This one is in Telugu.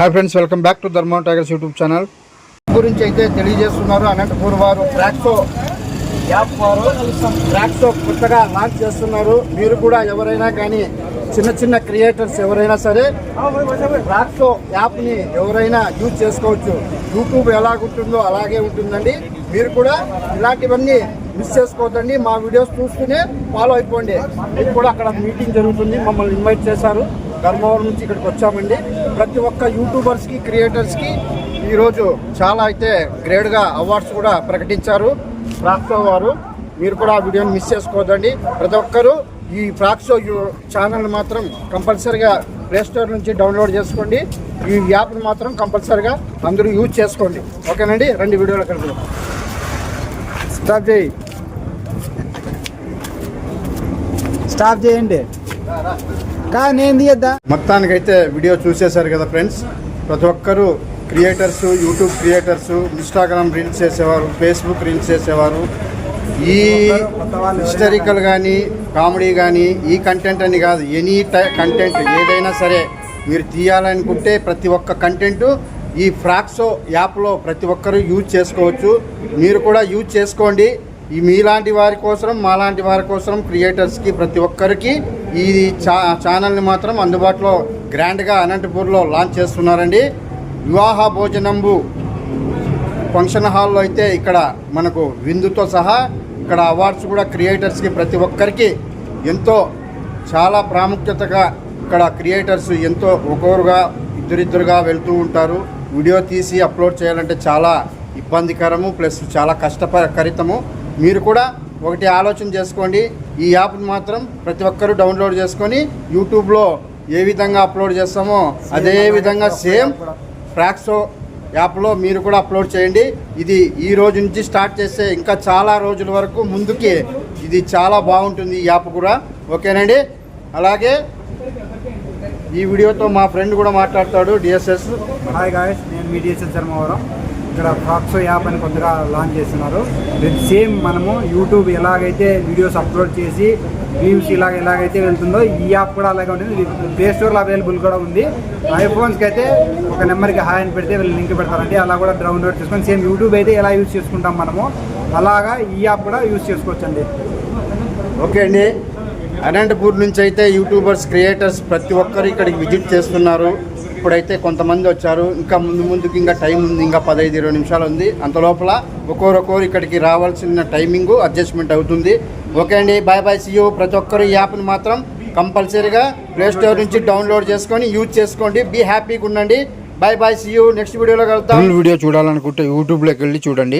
Hi friends welcome back to Dharma Tigers YouTube channel గురించి అయితే తెలియజేస్తున్నారు అనంతపూర్ వారు. ట్రాక్సో యాప్ వారు ట్రాక్సో కొత్తగా లాంచ్ చేస్తున్నారు. మీరు కూడా ఎవరైనా కానీ చిన్న చిన్న క్రియేటర్స్ ఎవరైనా సరే ట్రాక్సో యాప్ని ఎవరైనా యూజ్ చేసుకోవచ్చు. యూట్యూబ్ ఎలాగుంటుందో అలాగే ఉంటుందండి. మీరు కూడా ఇలాంటివన్నీ మిస్ చేసుకోవద్దండి. మా వీడియోస్ చూస్తూనే ఫాలో అయిపోండి. మీకు కూడా అక్కడ మీటింగ్ జరుగుతుంది. మమ్మల్ని ఇన్వైట్ చేశారు. ధర్మవరం నుంచి ఇక్కడికి వచ్చామండి. ప్రతి ఒక్క యూట్యూబర్స్కి క్రియేటర్స్కి ఈరోజు చాలా అయితే గ్రేడ్గా అవార్డ్స్ కూడా ప్రకటించారు. ఫ్రాక్సో వారు మీరు కూడా ఆ వీడియోని మిస్ చేసుకోవద్దండి. ప్రతి ఒక్కరూ ఈ ఫ్రాక్సో యూ- ఛానల్ మాత్రం కంపల్సరీగా ప్లే స్టోర్ నుంచి డౌన్లోడ్ చేసుకోండి. ఈ యాప్ని మాత్రం కంపల్సరీగా అందరూ యూజ్ చేసుకోండి. ఓకేనండి? రెండు వీడియోలు కలిపి స్టాప్ చేయి. స్టాప్ చేయండి. కానీ నేను తీయద్దా మొత్తానికైతే వీడియో చూసేశారు కదా ఫ్రెండ్స్. ప్రతి ఒక్కరూ creators YouTube creators Instagram reels చేసేవారు ఫేస్బుక్ రీల్స్ చేసేవారు. ఈ హిస్టరికల్ కానీ కామెడీ కానీ ఈ కంటెంట్ అని కాదు ఎనీ టై కంటెంట్ ఏదైనా సరే మీరు తీయాలనుకుంటే ప్రతి ఒక్క కంటెంట్ ఈ ఫ్రాక్సో యాప్లో ప్రతి ఒక్కరూ యూజ్ చేసుకోవచ్చు. మీరు కూడా యూజ్ చేసుకోండి. ఈ మీలాంటి వారి కోసం మాలాంటి వారి కోసం క్రియేటర్స్కి ప్రతి ఒక్కరికి ఈ చా ఛానల్ని మాత్రం అందుబాటులో గ్రాండ్గా అనంతపూర్లో లాంచ్ చేస్తున్నారండి. వివాహ భోజనంబు ఫంక్షన్ హాల్లో అయితే ఇక్కడ మనకు విందుతో సహా ఇక్కడ అవార్డ్స్ కూడా క్రియేటర్స్కి ప్రతి ఒక్కరికి ఎంతో చాలా ప్రాముఖ్యతగా ఇక్కడ క్రియేటర్స్ ఎంతో ఒక్కొరుగా ఇద్దరిద్దరుగా వెళ్తూ ఉంటారు. వీడియో తీసి అప్లోడ్ చేయాలంటే చాలా ఇబ్బందికరము ప్లస్ చాలా కష్టపరితము మీరు కూడా ఒకటి ఆలోచన చేసుకోండి. ఈ యాప్ని మాత్రం ప్రతి ఒక్కరూ డౌన్లోడ్ చేసుకొని యూట్యూబ్లో ఏ విధంగా అప్లోడ్ చేస్తామో అదే విధంగా సేమ్ ఫ్రాక్సో యాప్లో మీరు కూడా అప్లోడ్ చేయండి. ఇది ఈ రోజు నుంచి స్టార్ట్ చేస్తే ఇంకా చాలా రోజుల వరకు ముందుకి ఇది చాలా బాగుంటుంది ఈ యాప్ కూడా. ఓకేనండి? అలాగే ఈ వీడియోతో మా ఫ్రెండ్ కూడా మాట్లాడతాడు డిఎస్ఎస్ హాయ్ గాయస్ నేను మీ డిఎస్ఎల్ ధర్మవరం. ఇక్కడ ఫాక్సో యాప్ అని కొత్తగా లాంచ్ చేస్తున్నారు. సేమ్ మనము యూట్యూబ్ ఎలాగైతే వీడియోస్ అప్లోడ్ చేసి వ్యూస్ ఇలాగ ఎలాగైతే వెళ్తుందో ఈ యాప్ కూడా అలాగే ఉంటుంది. ఇది ప్లే స్టోర్లో అవైలబుల్ కూడా ఉంది. ఐఫోన్స్కి అయితే ఒక నెంబర్కి హాయ్ అని పెడితే వీళ్ళు లింక్ పెడతారండి. అలా కూడా డౌన్లోడ్ చేసుకొని సేమ్ యూట్యూబ్ అయితే ఎలా యూజ్ చేసుకుంటాం మనము అలాగా ఈ యాప్ కూడా యూజ్ చేసుకోవచ్చండి. ఓకే అండి. అనంతపూర్ నుంచి అయితే యూట్యూబర్స్ క్రియేటర్స్ ప్రతి ఒక్కరు ఇక్కడికి విజిట్ చేస్తున్నారు. ఇప్పుడైతే కొంతమంది వచ్చారు. ఇంకా ముందు ముందుకి ఇంకా టైం ఉంది. ఇంకా పదహైదు ఇరవై నిమిషాలు ఉంది. అంత లోపల ఒక్కొక్కరు ఇక్కడికి రావాల్సిన టైమింగ్ అడ్జస్ట్మెంట్ అవుతుంది. ఓకే అండి. Bye bye. సియూ ప్రతి ఒక్కరు ఈ యాప్ని మాత్రం కంపల్సరీగా ప్లేస్టోర్ నుంచి డౌన్లోడ్ చేసుకొని యూజ్ చేసుకోండి. బీ హ్యాపీగా ఉండండి. Bye bye. సియూ నెక్స్ట్ వీడియోలో కలుద్దాం. వీడియో చూడాలనుకుంటే యూట్యూబ్లోకి వెళ్ళి చూడండి.